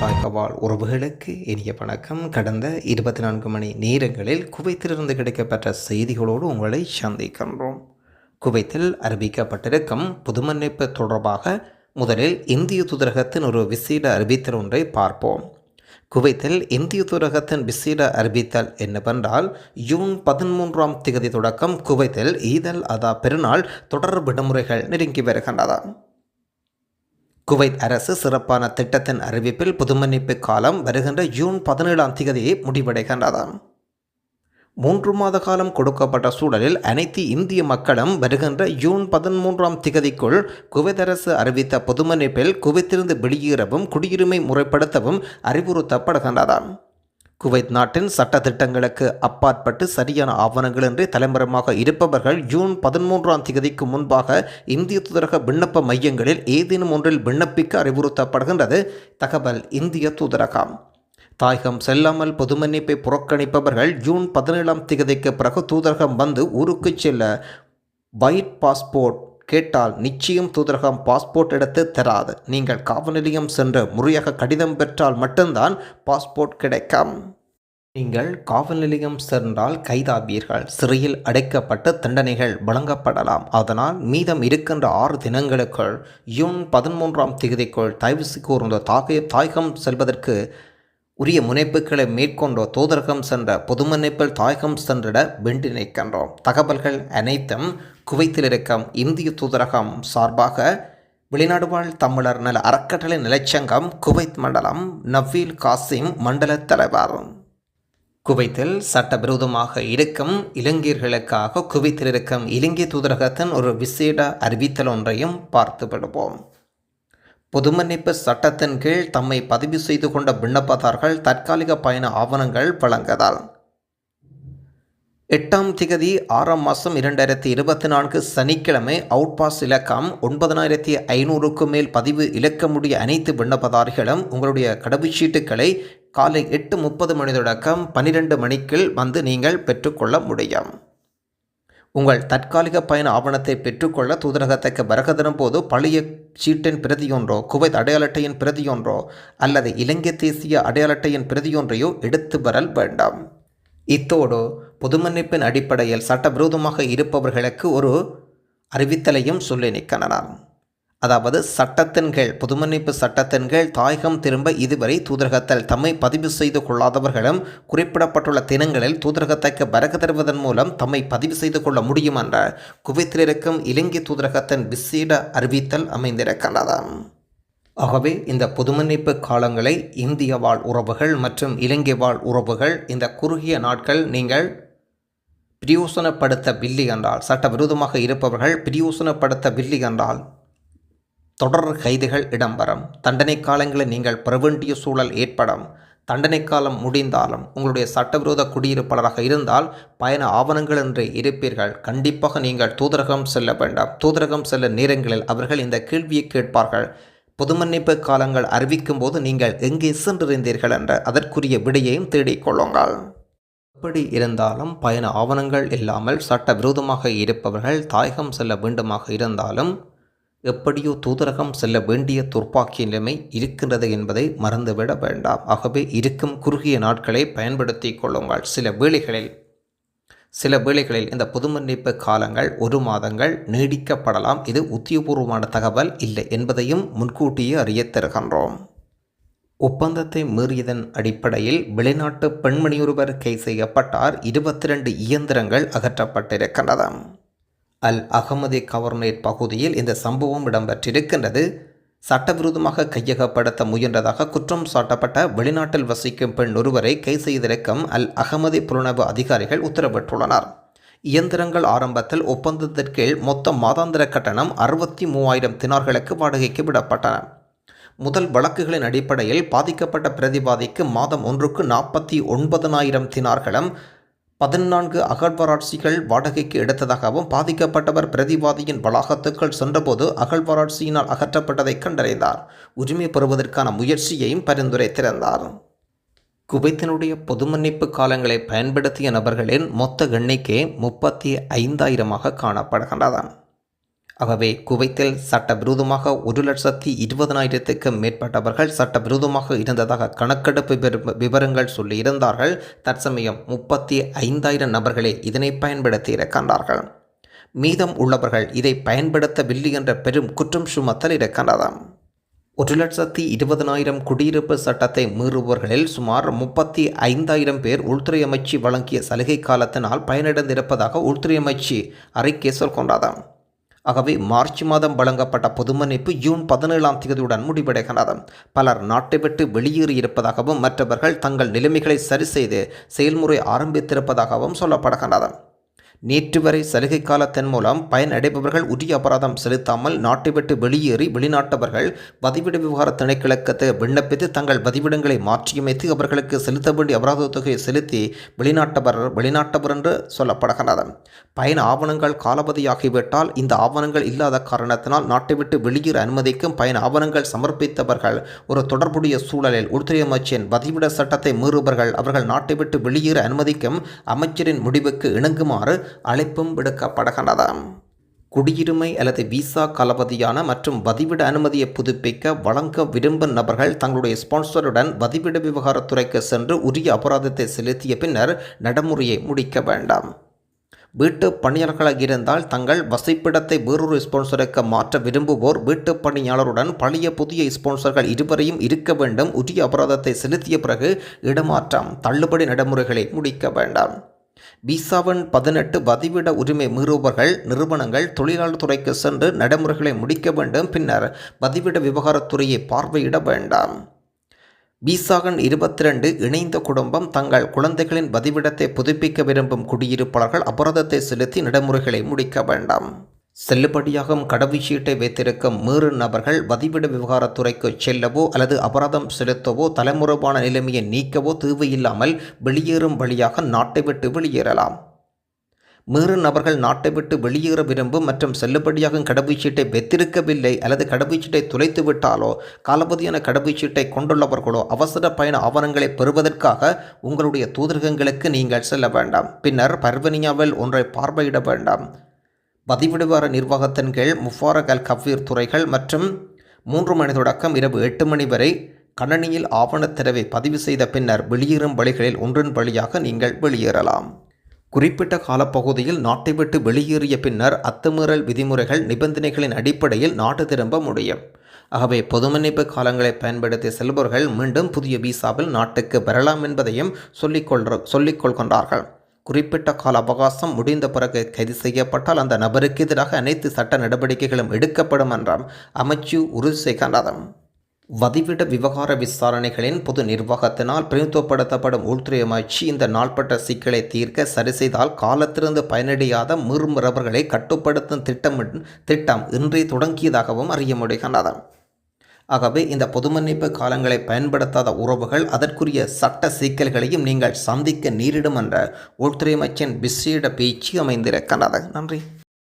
தாய்கவால் உறவுகளுக்கு இனிய வணக்கம். கடந்த இருபத்தி நான்கு மணி நேரங்களில் குவைத்திலிருந்து கிடைக்கப்பெற்ற செய்திகளோடு உங்களை சந்திக்கின்றோம். குவைத்தில் அறிவிக்கப்பட்டிருக்கும் புதுமன்னிப்பு தொடர்பாக முதலில் இந்திய தூதரகத்தின் ஒரு விசேட அறிவித்தல் ஒன்றை பார்ப்போம். குவைத்தில் இந்திய தூதரகத்தின் விசேட அறிவித்தல் என்னவென்றால் ஜூன் பதிமூன்றாம் திகதி தொடக்கம் குவைத்தில் ஈதல் அதா பெருநாள் தொடர் விடுமுறைகள் நெருங்கி வருகின்றன. குவைத் அரசு சிறப்பான திட்டத்தின் அறிவிப்பில் புதுமன்னிப்பு காலம் வருகின்ற ஜூன் பதினேழாம் தேதி முடிவடைகின்றது மூன்று மாத காலம் கொடுக்கப்பட்ட சூழலில் அனைத்து இந்திய மக்களும் வருகின்ற ஜூன் பதிமூன்றாம் திகதிக்குள் குவைத் அரசு அறிவித்த பொதுமன்னிப்பில் குவைத்திலிருந்து வெளியேறவும் குடியுரிமை முறைப்படுத்தவும் அறிவுறுத்தப்படுகின்றதாம். குவைத் நாட்டின் சட்ட திட்டங்களுக்கு அப்பாற்பட்டு சரியான ஆவணங்களின்றி தலைமுறைமாக இருப்பவர்கள் ஜூன் பதிமூன்றாம் தேதிக்கு முன்பாக இந்திய தூதரக விண்ணப்ப மையங்களில் ஏதேனும் ஒன்றில் விண்ணப்பிக்க அறிவுறுத்தப்படுகின்றது. தகவல் இந்திய தூதரகம். தாயகம் செல்லாமல் பொது மன்னிப்பை புறக்கணிப்பவர்கள் ஜூன் பதினேழாம் தேதிக்கு பிறகு தூதரகம் வந்து ஊருக்கு செல்ல ஒயிட் பாஸ்போர்ட் கேட்டால் நிச்சயம் தூதரகம் பாஸ்போர்ட் எடுத்து தராது. நீங்கள் காவல் நிலையம் சென்று முறையாக கடிதம் பெற்றால் மட்டும்தான் பாஸ்போர்ட் கிடைக்கும். நீங்கள் காவல் நிலையம் சென்றால் கைதாவீர்கள். சிறையில் அடைக்கப்பட்டு தண்டனைகள் வழங்கப்படலாம். அதனால் மீதம் இருக்கின்ற ஆறு தினங்களுக்குள் ஜூன் பதிமூன்றாம் தேதிக்குள் தயவு கூர்ந்த தாகை தாயகம் செல்வதற்கு உரிய முனைப்புகளை மேற்கொண்டோ தூதரகம் சென்ற பொதுமன்னிப்பில் தாயகம் சென்றிட வேண்டி நிற்கின்றோம் தகவல்கள் அனைத்தும் குவைத்தில் இருக்கும் இந்திய தூதரகம் சார்பாக வெளிநாடு வாழ் தமிழர் நல அறக்கட்டளை நிலைச்சங்கம் குவைத் மண்டலம் நவீல் காசிம் மண்டல தலைவர். குவைத்தில் சட்டவிரோதமாக இருக்கும் இலங்கையர்களுக்காக குவைத்தில் இருக்கும் இலங்கை தூதரகத்தின் ஒரு விசேட அறிவித்தல் ஒன்றையும் பார்த்து விடுவோம். பொதுமன்னிப்பு சட்டத்தின் கீழ் தம்மை பதிவு செய்து கொண்ட விண்ணப்பதார்கள் தற்காலிக பயண ஆவணங்கள் வழங்குதல். எட்டாம் திகதி ஆறாம் மாதம் இரண்டாயிரத்தி இருபத்தி நான்கு சனிக்கிழமை அவுட் பாஸ் இலக்கம் ஒன்பதனாயிரத்தி ஐநூறுக்கு மேல் பதிவு இழக்கமுடிய அனைத்து விண்ணப்பதாரிகளும் உங்களுடைய கடவுச்சீட்டுகளை காலை எட்டு முப்பது மணி தொடக்கம் பன்னிரெண்டு மணிக்குள் வந்து நீங்கள் பெற்றுக்கொள்ள முடியும். உங்கள் தற்காலிக பயண ஆவணத்தை பெற்றுக்கொள்ள தூதரகத்துக்கு வருகதரும் போது பழைய சீட்டின் பிரதியொன்றோ குவைத் அடையாள அட்டையின் பிரதியொன்றோ அல்லது இலங்கை தேசிய அடையாள அட்டையின் பிரதியொன்றையோ எடுத்து வரல் வேண்டாம். இத்தோடு பொதுமன்னிப்பின் அடிப்படையில் சட்டவிரோதமாக இருப்பவர்களுக்கு ஒரு அறிவித்தலையும் சொல்லி நிற்கலாம் அதாவது சட்டத்தின் கீழ் பொதுமன்னிப்பு சட்டத்தின் கீழ் தாயகம் திரும்ப இதுவரை தூதரகத்தில் தம்மை பதிவு செய்து கொள்ளாதவர்களும் குறிப்பிடப்பட்டுள்ள தினங்களில் தூதரகத்தைக்கு வரகு தருவதன் மூலம் தம்மை பதிவு செய்து கொள்ள முடியும் என்ற குவைத்தில் இருக்கும் இலங்கை தூதரகத்தின் விசேட அறிவித்தல் அமைந்திருக்கின்றது ஆகவே இந்த பொதுமன்னிப்பு காலங்களை இந்திய வாழ் உறவுகள் மற்றும் இலங்கை வாழ் உறவுகள் இந்த குறுகிய நாட்கள் நீங்கள் பிரியோசனப்படுத்தவில்லை என்றால் சட்டவிரோதமாக இருப்பவர்கள் பிரியோசனப்படுத்தவில்லை என்றால் தொடர் கைதுகள் இடம்பெறும். தண்டனை காலங்களை நீங்கள் பெற வேண்டிய சூழல் ஏற்படும். தண்டனை காலம் முடிந்தாலும் உங்களுடைய சட்டவிரோத குடியிருப்பாளராக இருந்தால் பயண ஆவணங்கள் என்று இருப்பீர்கள். கண்டிப்பாக நீங்கள் தூதரகம் செல்ல வேண்டாம். தூதரகம் செல்ல நேரங்களில் அவர்கள் இந்த கேள்வியை கேட்பார்கள். பொதுமன்னிப்பு காலங்கள் அறிவிக்கும் போது நீங்கள் எங்கே சென்றிருந்தீர்கள் என்ற அதற்குரிய விடையையும் தேடிக்கொள்ளுங்கள் எப்படி இருந்தாலும் பயண ஆவணங்கள் இல்லாமல் சட்டவிரோதமாக இருப்பவர்கள் தாயகம் செல்ல வேண்டுமாக இருந்தாலும் எப்படியோ தூதரகம் செல்ல வேண்டிய துர்ப்பாக்கிய நிலைமை இருக்கின்றது என்பதை மறந்துவிட வேண்டாம். ஆகவே இருக்கும் குறுகிய நாட்களை பயன்படுத்தி கொள்ளுங்கள். சில வேளைகளில் சில வேளைகளில் இந்த பொதுமன்னிப்பு காலங்கள் ஒரு மாதங்கள் நீடிக்கப்படலாம். இது உத்தியபூர்வமான தகவல் இல்லை என்பதையும் முன்கூட்டியே அறியத் தருகின்றோம். ஒப்பந்தத்தை மீறியதன் அடிப்படையில் வெளிநாட்டு பெண்மணியொருவர் கை செய்யப்பட்டார். இருபத்தி ரெண்டு இயந்திரங்கள் அகற்றப்பட்டிருக்கின்றன. அல் அகமதி கவர்னேட் பகுதியில் இந்த சம்பவம் இடம்பெற்றிருக்கின்றது. சட்டவிரோதமாக கையகப்படுத்த முயன்றதாக குற்றம் சாட்டப்பட்ட வெளிநாட்டில் வசிக்கும் பெண் ஒருவரை கை செய்திருக்கும் அல் அகமதி புலனவு அதிகாரிகள் உத்தரவிட்டுள்ளனர். இயந்திரங்கள் ஆரம்பத்தில் ஒப்பந்தத்திற்கீழ் மொத்த மாதாந்திர கட்டணம் அறுபத்தி மூவாயிரம் தினார்களுக்கு வாடகைக்கு விடப்பட்டன. முதல் வழக்குகளின் அடிப்படையில் பாதிக்கப்பட்ட பிரதிவாதிக்கு மாதம் ஒன்றுக்கு நாற்பத்தி ஒன்பதனாயிரம் தினார்களும் பதினான்கு அகழ்வாராய்ச்சிகள் வாடகைக்கு எடுத்ததாகவும் பாதிக்கப்பட்டவர் பிரதிவாதியின் வளாகத்துக்குள் சென்றபோது அகழ்வாராய்ச்சியினால் அகற்றப்பட்டதை கண்டறிந்தார். உரிமை பெறுவதற்கான முயற்சியையும் பரிந்துரைத்திருந்தார் குவைத்தினுடைய பொது மன்னிப்பு காலங்களை பயன்படுத்திய நபர்களின் மொத்த எண்ணிக்கை முப்பத்தி ஐந்தாயிரமாக காணப்படுகின்றன ஆகவே குவைத்தில் சட்டவிரோதமாக ஒரு லட்சத்தி இருபதனாயிரத்துக்கும் மேற்பட்டவர்கள் சட்டவிரோதமாக இருந்ததாக கணக்கெடுப்பு விவரங்கள் சொல்லியிருந்தார்கள். தற்சமயம் முப்பத்தி ஐந்தாயிரம் நபர்களே இதனை பயன்படுத்தி இருக்கின்றார்கள். மீதம் உள்ளவர்கள் இதை பயன்படுத்தவில்லை என்ற பெரும் குற்றம் சுமத்தல் இருக்கின்றதாம் ஒரு லட்சத்தி இருபதனாயிரம் குடியிருப்பு சட்டத்தை மீறுபவர்களில் சுமார் முப்பத்தி ஐந்தாயிரம் பேர் உள்துறை அமைச்சு வழங்கிய சலுகை காலத்தினால் பயனடைந்திருப்பதாக உள்துறை அமைச்சு அறிக்கை சொல்கின்றதாம் ஆகவே மார்ச் மாதம் வழங்கப்பட்ட பொதுமன்னிப்பு ஜூன் பதினேழாம் தேதியுடன் முடிவடைகிறது. பலர் நாட்டை விட்டு வெளியேறியிருப்பதாகவும் மற்றவர்கள் தங்கள் நிலைமைகளை சரி செய்து செயல்முறை ஆரம்பித்திருப்பதாகவும் சொல்லப்படுகிறது. நேற்று வரை சலுகை காலத்தின் மூலம் பயனடைபவர்கள் உரிய அபராதம் செலுத்தாமல் நாட்டை விட்டு வெளியேறி வெளிநாட்டவர்கள் வதிவிட விவகார திணைக்களக்கத்தை விண்ணப்பித்து தங்கள் வதிவிடங்களை மாற்றியமைத்து அவர்களுக்கு செலுத்த வேண்டிய அபராத தொகையை செலுத்தி வெளிநாட்டவர் வெளிநாட்டவர் என்று சொல்லப்படுகிறது. பயண ஆவணங்கள் காலபதியாகிவிட்டால் இந்த ஆவணங்கள் இல்லாத காரணத்தினால் நாட்டை விட்டு வெளியேற அனுமதிக்கும் பயண ஆவணங்கள் சமர்ப்பித்தவர்கள் ஒரு தொடர்புடைய சூழலில் உள்துறை அமைச்சின் பதிவிட சட்டத்தை மீறுபவர்கள் அவர்கள் நாட்டை விட்டு வெளியேற அனுமதிக்கும் அமைச்சரின் முடிவுக்கு இணங்குமாறு அழைப்பும் விடுக்கப்படுகின்றதாம் குடியுரிமை அல்லது விசா களபதியான மற்றும் வதிவிட அனுமதியை புதுப்பிக்க வழங்க விரும்பும் நபர்கள் தங்களுடைய ஸ்பான்சருடன் வதிவிட விவகாரத்துறைக்கு சென்று உரிய அபராதத்தை செலுத்திய பின்னர் நடைமுறையை முடிக்க வேண்டாம். வீட்டு பணியாளர்களாக இருந்தால் தங்கள் வசிப்பிடத்தை வேறொரு ஸ்பான்சருக்கு மாற்ற விரும்புவோர் வீட்டு பணியாளருடன் பழைய புதிய ஸ்பான்சர்கள் இருவரையும் இருக்க வேண்டும். உரிய அபராதத்தை செலுத்திய பிறகு இடமாற்றம் தள்ளுபடி நடைமுறைகளை முடிக்க வேண்டாம். விசாவின் பதினெட்டு வதிவிட உரிமை மீறுபவர்கள் நிறுவனங்கள் தொழிலாளர் துறைக்கு சென்று நடைமுறைகளை முடிக்க வேண்டும். பின்னர் பதிவிட விவகாரத்துறையை பார்வையிட வேண்டாம். விசாகன் இருபத்தி ரெண்டு இணைந்த குடும்பம் தங்கள் குழந்தைகளின் வதிவிடத்தை புதுப்பிக்க விரும்பும் குடியிருப்பாளர்கள் அபராதத்தை செலுத்தி நடைமுறைகளை முடிக்க வேண்டாம். செல்லுபடியாகும் கடவுச்சீட்டை வைத்திருக்கும் மீறு நபர்கள் வதிவிட விவகாரத்துறைக்கு செல்லவோ அல்லது அபராதம் செலுத்தவோ தலைமுறைவான நிலைமையை நீக்கவோ தேவையில்லாமல் வெளியேறும் வழியாக நாட்டை விட்டு வெளியேறலாம். மீறு நபர்கள் நாட்டை விட்டு வெளியேற விரும்பும் மற்றும் செல்லுபடியாகும் கடவுச்சீட்டை வைத்திருக்கவில்லை அல்லது கடவுச்சீட்டை துளைத்து விட்டாலோ காலபதியான கடவுச்சீட்டை கொண்டுள்ளவர்களோ அவசர பயண ஆவணங்களை பெறுவதற்காக உங்களுடைய தூதரகங்களுக்கு நீங்கள் செல்ல வேண்டாம். பின்னர் பர்வனியாவில் ஒன்றை பார்வையிட வேண்டாம். பதிவிடுவார நிர்வாகத்தின் கீழ் முஃபாரக் அல் கஃபீர் துறைகள் மற்றும் மூன்று மணி தொடக்கம் இரவு எட்டு மணி வரை கணனியில் ஆவணத்தரவை பதிவு செய்த பின்னர் வெளியேறும் வழிகளில் ஒன்றின் வழியாக நீங்கள் வெளியேறலாம். குறிப்பிட்ட காலப்பகுதியில் நாட்டை விட்டு வெளியேறிய பின்னர் அத்துமீறல் விதிமுறைகள் நிபந்தனைகளின் அடிப்படையில் நாடு திரும்ப முடியும். ஆகவே பொதுமன்னிப்பு காலங்களை பயன்படுத்தி செல்பவர்கள் மீண்டும் புதிய விசாவில் நாட்டுக்கு வரலாம் என்பதையும் சொல்லிக்கொள் சொல்லிக்கொள்கின்றார்கள். குறிப்பிட்ட கால அவகாசம் முடிந்த பிறகு கைது செய்யப்பட்டால் அந்த நபருக்கு எதிராக அனைத்து சட்ட நடவடிக்கைகளும் எடுக்கப்படும் என்றார் அமைச்சு உறுதி செய்கின்றது. வதிவிட விவகார விசாரணைகளின் பொது நிர்வாகத்தினால் பிரதித்துவப்படுத்தப்படும் உள்துறை அமைச்சு இந்த நாள்பட்ட சிக்கலை தீர்க்க சரி செய்தால் காலத்திலிருந்து பயனடையாத மீறுமுறவர்களை கட்டுப்படுத்தும் திட்டம் திட்டம் இன்றே தொடங்கியதாகவும் அறிய முடிகின்றன ஆகவே இந்த பொதுமன்னிப்பு காலங்களை பயன்படுத்தாத உறவுகள் அதற்குரிய சட்ட சிக்கல்களையும் நீங்கள் சந்திக்க நேரிடும் என்ற உள்துறை அமைச்சின் விசேட பேச்சு அமைந்திருக்கிறது. நன்றி.